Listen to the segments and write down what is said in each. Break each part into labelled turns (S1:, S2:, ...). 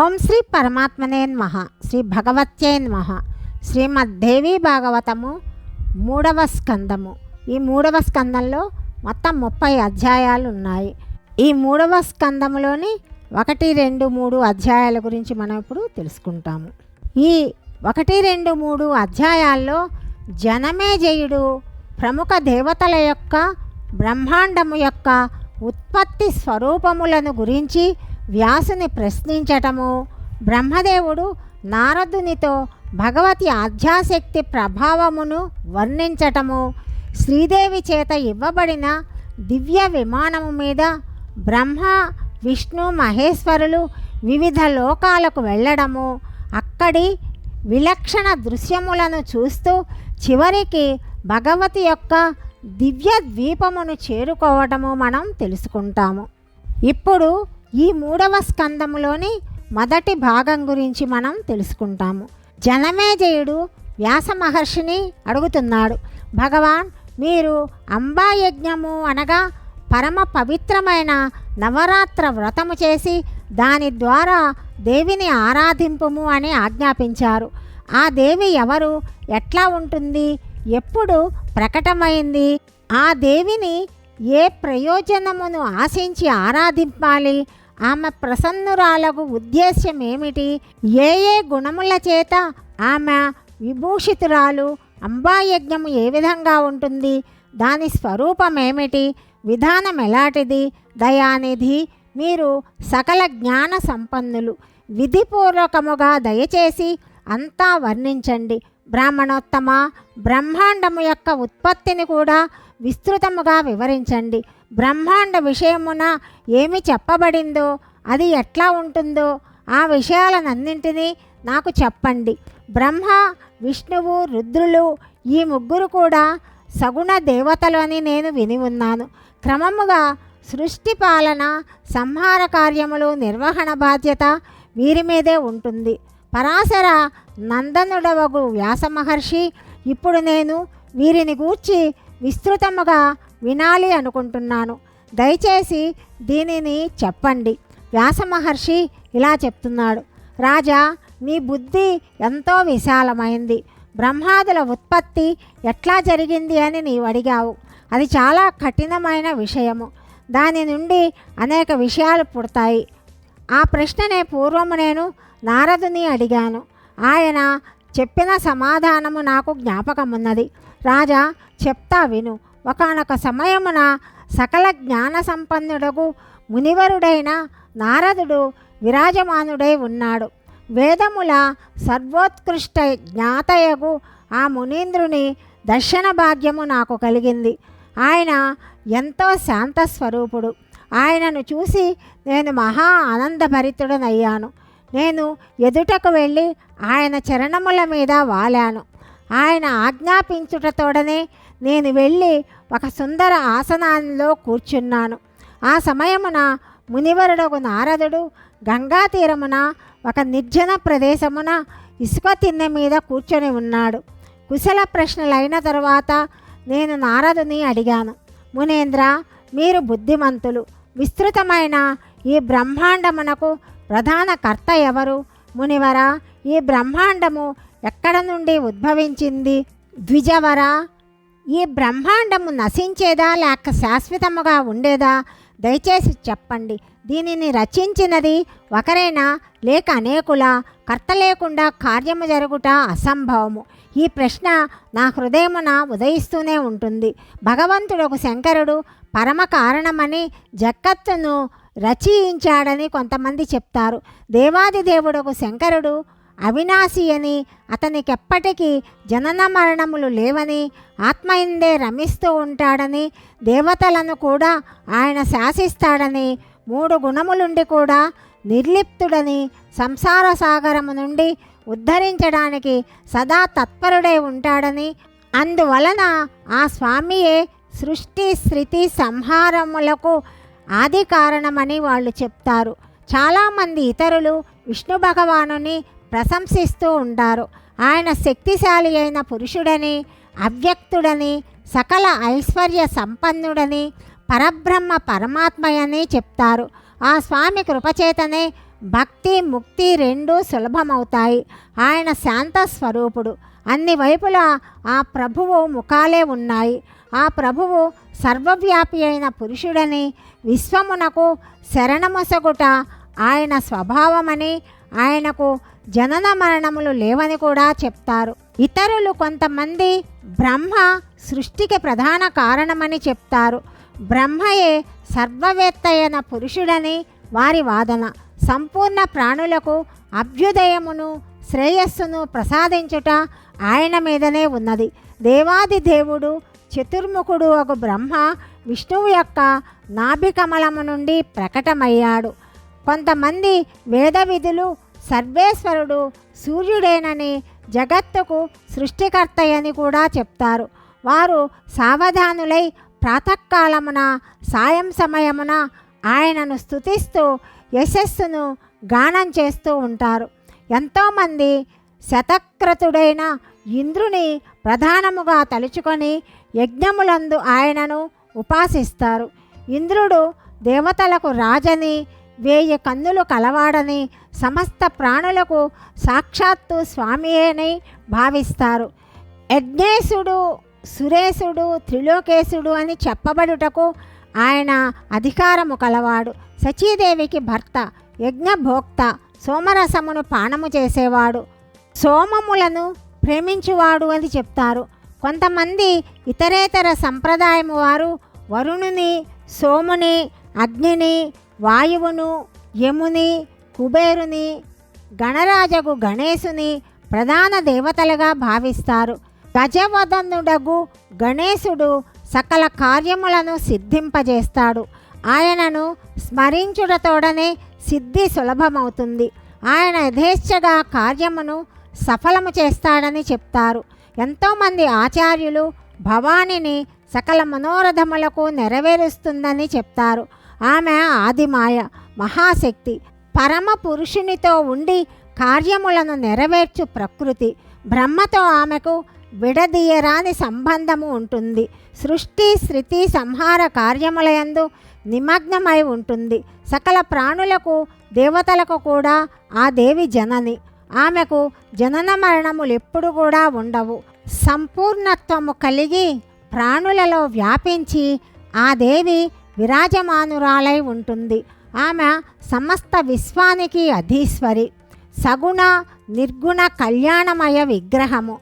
S1: ఓం శ్రీ పరమాత్మనే నమః. శ్రీ భగవత్యే నమః. శ్రీమద్దేవి భాగవతము మూడవ స్కందము. ఈ మూడవ స్కందంలో మొత్తం ముప్పై అధ్యాయాలు ఉన్నాయి ఈ మూడవ స్కందములోని ఒకటి రెండు మూడు అధ్యాయాల గురించి మనం ఇప్పుడు తెలుసుకుంటాము. ఈ ఒకటి రెండు మూడు అధ్యాయాల్లో జనమేజయుడు ప్రముఖ దేవతల యొక్క బ్రహ్మాండము యొక్క ఉత్పత్తి స్వరూపములను గురించి వ్యాసుని ప్రశ్నించటము. బ్రహ్మదేవుడు నారదునితో భగవతి ఆధ్యాశక్తి ప్రభావమును వర్ణించటము. శ్రీదేవి చేత ఇవ్వబడిన దివ్య విమానము మీద బ్రహ్మ విష్ణు మహేశ్వరులు వివిధ లోకాలకు వెళ్ళడము. అక్కడి విలక్షణ దృశ్యములను చూస్తూ చివరికి భగవతి యొక్క దివ్య ద్వీపమును చేరుకోవటము మనం తెలుసుకుంటాము. ఇప్పుడు ఈ మూడవ స్కందములోని మొదటి భాగం గురించి మనం తెలుసుకుంటాము. జనమేజయుడు వ్యాస మహర్షిని అడుగుతున్నాడు. భగవాన్ మీరు అంబాయజ్ఞము అనగా పరమ పవిత్రమైన నవరాత్ర వ్రతము చేసి దాని ద్వారా దేవిని ఆరాధింపుము అని ఆజ్ఞాపించారు. ఆ దేవి ఎవరు? ఎట్లా ఉంటుంది? ఎప్పుడు ప్రకటమైంది? ఆ దేవిని ఏ ప్రయోజనమును ఆశించి ఆరాధింపాలి? ఆమె ప్రసన్నురాలకు ఉద్దేశ్యం ఏమిటి ఏ ఏ గుణముల చేత ఆమె విభూషితురాలు? అంబాయజ్ఞము ఏ విధంగా ఉంటుంది? దాని స్వరూపం ఏమిటి విధానం ఎలాంటిది? దయానిధి మీరు సకల జ్ఞాన సంపన్నులు. విధిపూర్వకముగా దయచేసి అంతా వర్ణించండి. బ్రాహ్మణోత్తమ బ్రహ్మాండము యొక్క ఉత్పత్తిని కూడా విస్తృతముగా వివరించండి. బ్రహ్మాండ విషయమున ఏమి చెప్పబడిందో అది ఎట్లా ఉంటుందో ఆ విషయాలనన్నింటినీ నాకు చెప్పండి. బ్రహ్మ విష్ణువు రుద్రులు ఈ ముగ్గురు కూడా సగుణ దేవతలు అని నేను విని ఉన్నాను. క్రమముగా సృష్టి పాలన సంహార కార్యములు నిర్వహణ బాధ్యత వీరి మీదే ఉంటుంది. పరాశర నందనుడవగు వ్యాస మహర్షి ఇప్పుడు నేను వీరిని గూర్చి విస్తృతముగా వినాలి అనుకుంటున్నాను. దయచేసి దీనిని చెప్పండి. వ్యాస మహర్షి ఇలా చెప్తున్నాడు. రాజా నీ బుద్ధి ఎంతో విశాలమైంది. బ్రహ్మాదుల ఉత్పత్తి ఎట్లా జరిగింది అని నీవు అడిగావు. అది చాలా కఠినమైన విషయము. దాని నుండి అనేక విషయాలు పుడతాయి. ఆ ప్రశ్ననే పూర్వము నేను నారదుని అడిగాను. ఆయన చెప్పిన సమాధానము నాకు జ్ఞాపకమున్నది. రాజా చెప్తా విను. ఒకనొక సమయమున సకల జ్ఞాన సంపన్నుడకు మునివరుడైన నారదుడు విరాజమానుడై ఉన్నాడు. వేదముల సర్వోత్కృష్ట జ్ఞాతయగు ఆ మునీంద్రుని దర్శన భాగ్యము నాకు కలిగింది. ఆయన ఎంతో శాంత స్వరూపుడు. ఆయనను చూసి నేను మహా ఆనందభరితుడనయ్యాను. నేను ఎదుటకు వెళ్ళి ఆయన చరణముల మీద వాలాను. ఆయన ఆజ్ఞాపించుటతోడనే నేను వెళ్ళి ఒక సుందర ఆసనాల్లో కూర్చున్నాను. ఆ సమయమున మునివరుడకు నారదుడు గంగా తీరమున ఒక నిర్జన ప్రదేశమున ఇసుక తిన్నె మీద కూర్చొని ఉన్నాడు. కుశల ప్రశ్నలైన తరువాత నేను నారదుని అడిగాను. మునేంద్ర మీరు బుద్ధిమంతులు. విస్తృతమైన ఈ బ్రహ్మాండమునకు ప్రధాన కర్త ఎవరు? మునివర ఈ బ్రహ్మాండము ఎక్కడ నుండి ఉద్భవించింది? ద్విజవర? ఈ బ్రహ్మాండము నశించేదా? లేక శాశ్వతముగా ఉండేదా? దయచేసి చెప్పండి. దీనిని రచించినది ఒకరేనా? లేక అనేకుల? కర్త లేకుండా కార్యము జరుగుట అసంభవము. ఈ ప్రశ్న నా హృదయమున ఉదయిస్తూనే ఉంటుంది. భగవంతుడు శంకరుడు పరమ కారణమని జగత్తును రచయించాడని కొంతమంది చెప్తారు. దేవాది దేవుడకు శంకరుడు అవినాశి అని అతనికెప్పటికీ జనన మరణములు లేవని ఆత్మయందే రమిస్తూ ఉంటాడని దేవతలను కూడా ఆయన శాసిస్తాడని మూడు గుణములుండి కూడా నిర్లిప్తుడని సంసార సాగరము నుండి ఉద్ధరించడానికి సదా తత్పరుడై ఉంటాడని అందువలన ఆ స్వామియే సృష్టి స్థితి సంహారములకు ఆది కారణమని వాళ్ళు చెప్తారు. చాలామంది ఇతరులు విష్ణు భగవానుని ప్రశంసిస్తూ ఉంటారు. ఆయన శక్తిశాలి అయిన పురుషుడని అవ్యక్తుడని సకల ఐశ్వర్య సంపన్నుడని పరబ్రహ్మ పరమాత్మయని చెప్తారు. ఆ స్వామి కృపచేతనే భక్తి ముక్తి రెండూ సులభమవుతాయి. ఆయన శాంత స్వరూపుడు. అన్ని వైపులా ఆ ప్రభువు ముఖాలే ఉన్నాయి. ఆ ప్రభువు సర్వవ్యాపి అయిన పురుషుడని విశ్వమునకు శరణమొసగుట ఆయన స్వభావమని ఆయనకు జనన మరణములు లేవని కూడా చెప్తారు. ఇతరులు కొంతమంది బ్రహ్మ సృష్టికి ప్రధాన కారణమని చెప్తారు. బ్రహ్మయే సర్వవేత్త అయిన పురుషుడని వారి వాదన. సంపూర్ణ ప్రాణులకు అభ్యుదయమును శ్రేయస్సును ప్రసాదించుట ఆయన మీదనే ఉన్నది. దేవాది దేవుడు చతుర్ముఖుడు ఒక బ్రహ్మ విష్ణువు యొక్క నాభికమలము నుండి ప్రకటమయ్యాడు. కొంతమంది వేద విధులు సర్వేశ్వరుడు సూర్యుడేనని జగత్తుకు సృష్టికర్తయని కూడా చెప్తారు. వారు సావధానులై ప్రాతకాలమున సాయం సమయమున ఆయనను స్తుతిస్తూ యశస్సును గానం చేస్తూ ఉంటారు. ఎంతోమంది శతక్రతుడైన ఇంద్రుని ప్రధానముగా తలుచుకొని యజ్ఞములందు ఆయనను ఉపాసిస్తారు. ఇంద్రుడు దేవతలకు రాజని వేయి కన్నులు కలవాడని సమస్త ప్రాణులకు సాక్షాత్తు స్వామియేనై భావిస్తారు. యజ్ఞేశుడు సురేశుడు త్రిలోకేశుడు అని చెప్పబడుటకు ఆయన అధికారము కలవాడు. సచీదేవికి భర్త యజ్ఞభోక్త సోమరసమును పానము చేసేవాడు. సోమములను ప్రేమించువాడు అని చెప్తారు. కొంతమంది ఇతరేతర సంప్రదాయము వారు వరుణుని సోముని అగ్నిని వాయువును యముని కుబేరుని గణరాజగు గణేశుని ప్రధాన దేవతలుగా భావిస్తారు. గజవదనుడగు గణేశుడు సకల కార్యములను సిద్ధింపజేస్తాడు. ఆయనను స్మరించుడతోడనే సిద్ధి సులభమవుతుంది. ఆయన యథేచ్ఛగా కార్యమును సఫలము చేస్తాడని చెప్తారు. ఎంతోమంది ఆచార్యులు భవానిని సకల మనోరథములకు నెరవేరుస్తుందని చెప్తారు. ఆమె ఆదిమాయ మహాశక్తి పరమ పురుషునితో ఉండి కార్యములను నెరవేర్చు ప్రకృతి. బ్రహ్మతో ఆమెకు విడదీయరాని సంబంధము ఉంటుంది. సృష్టి శృతి సంహార కార్యములయందు నిమగ్నమై ఉంటుంది. సకల ప్రాణులకు దేవతలకు కూడా ఆ దేవి జనని. ఆమెకు జనన మరణములు ఎప్పుడు కూడా ఉండవు. సంపూర్ణత్వము కలిగి ప్రాణులలో వ్యాపించి ఆ దేవి విరాజమానురాలై ఉంటుంది. ఆమె సమస్త విశ్వానికి అధీశ్వరి సగుణ నిర్గుణ కళ్యాణమయ విగ్రహము.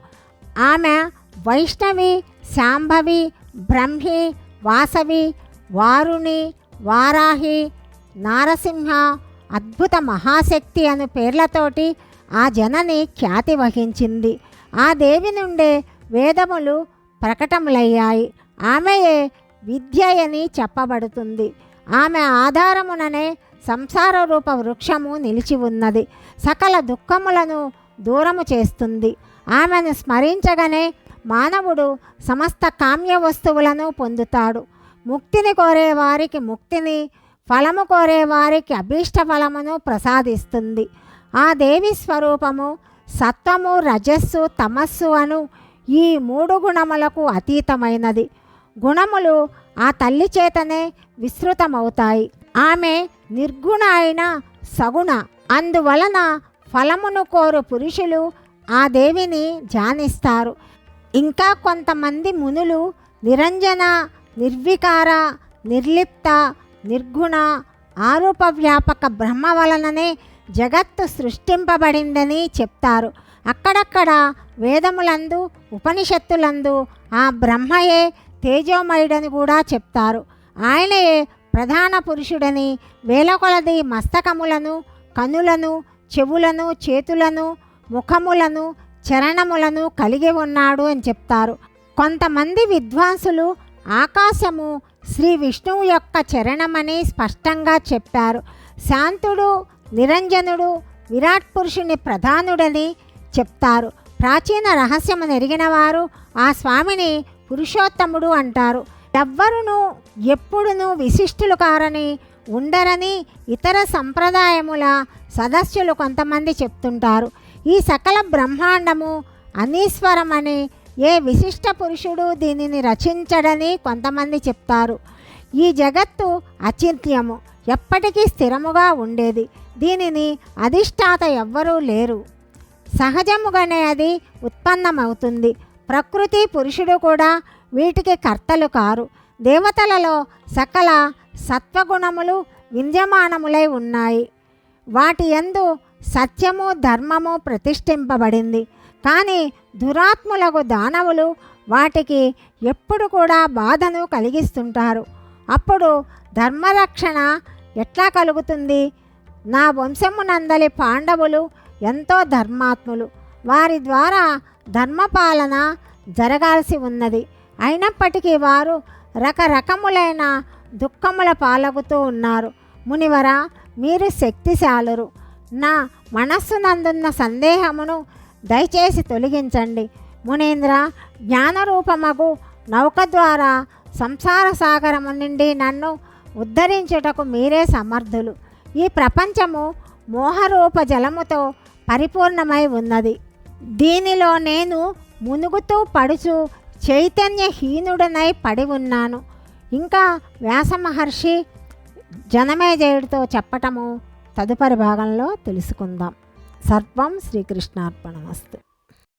S1: ఆమె వైష్ణవి శాంభవి బ్రహ్మి వాసవి వారుణి వారాహి నారసింహ అద్భుత మహాశక్తి అను పేర్లతోటి ఆ జనని ఖ్యాతి వహించింది. ఆ దేవి నుండే వేదములు ప్రకటములయ్యాయి. ఆమెయే విద్య అని చెప్పబడుతుంది. ఆమె ఆధారముననే సంసార రూప వృక్షము నిలిచి ఉన్నది. సకల దుఃఖములను దూరము చేస్తుంది. ఆమెను స్మరించగానే మానవుడు సమస్త కామ్య వస్తువులను పొందుతాడు. ముక్తిని కోరే వారికి ముక్తిని ఫలము కోరే వారికి అభీష్ట ఫలమును ప్రసాదిస్తుంది. ఆ దేవి స్వరూపము సత్వము రజస్సు తమస్సు అను ఈ మూడు గుణములకు అతీతమైనది. గుణములు ఆ తల్లి చేతనే విస్తృతమవుతాయి. ఆమె నిర్గుణ అయిన సగుణ. అందువలన ఫలమును కోరు పురుషులు ఆ దేవిని ధ్యానిస్తారు. ఇంకా కొంతమంది మునులు నిరంజన నిర్వికార నిర్లిప్త నిర్గుణ ఆరూప వ్యాపక బ్రహ్మ వలననే జగత్తు సృష్టింపబడిందని చెప్తారు. అక్కడక్కడ వేదములందు ఉపనిషత్తులందు ఆ బ్రహ్మయే తేజోమయుడని కూడా చెప్తారు. ఆయనయే ప్రధాన పురుషుడని వేల కొలది మస్తకములను కనులను చెవులను చేతులను ముఖములను చరణములను కలిగి ఉన్నాడు అని చెప్తారు. కొంతమంది విద్వాంసులు ఆకాశము శ్రీ విష్ణువు యొక్క చరణమని స్పష్టంగా చెప్పారు. శాంతుడు నిరంజనుడు విరాట్ పురుషుని ప్రధానుడని చెప్తారు. ప్రాచీన రహస్యము నెరిగినవారు ఆ స్వామిని పురుషోత్తముడు అంటారు. ఎవ్వరును ఎప్పుడునూ విశిష్టులు కారని ఉండరని ఇతర సంప్రదాయముల సదస్సులు కొంతమంది చెప్తుంటారు. ఈ సకల బ్రహ్మాండము అనీశ్వరమని ఏ విశిష్ట పురుషుడు దీనిని రచించడని కొంతమంది చెప్తారు. ఈ జగత్తు అచింత్యము ఎప్పటికీ స్థిరముగా ఉండేది. దీనిని అధిష్టాత ఎవ్వరూ లేరు. సహజముగానే అది ఉత్పన్నమవుతుంది. ప్రకృతి పురుషుడు కూడా వీటికి కర్తలు కారు. దేవతలలో సకల సత్వగుణములు విద్యమానములై ఉన్నాయి. వాటి యందు సత్యము ధర్మము ప్రతిష్ఠింపబడింది. కానీ దురాత్ములకు దానవులు వాటికి ఎప్పుడు కూడా బాధను కలిగిస్తుంటారు. అప్పుడు ధర్మరక్షణ ఎట్లా కలుగుతుంది? నా వంశమునందలి పాండవులు ఎంతో ధర్మాత్ములు. వారి ద్వారా ధర్మపాలన జరగాల్సి ఉన్నది. అయినప్పటికీ వారు రకరకములైన దుఃఖముల పాలగుతూ ఉన్నారు. మునివర మీరు శక్తిశాలురు. నా మనస్సునందున్న సందేహమును దయచేసి తొలగించండి. మునీంద్ర జ్ఞానరూపమగు నౌక ద్వారా సంసార సాగరము నుండి నన్ను ఉద్ధరించుటకు మీరే సమర్థులు. ఈ ప్రపంచము మోహరూప జలముతో పరిపూర్ణమై ఉన్నది. దీనిలో నేను మునుగుతూ పడుచు చైతన్యహీనుడనై పడి ఉన్నాను. ఇంకా వ్యాస మహర్షి జనమేజయుడితో చెప్పటము తదుపరి భాగంలో తెలుసుకుందాం. సర్వం శ్రీకృష్ణార్పణమస్తు.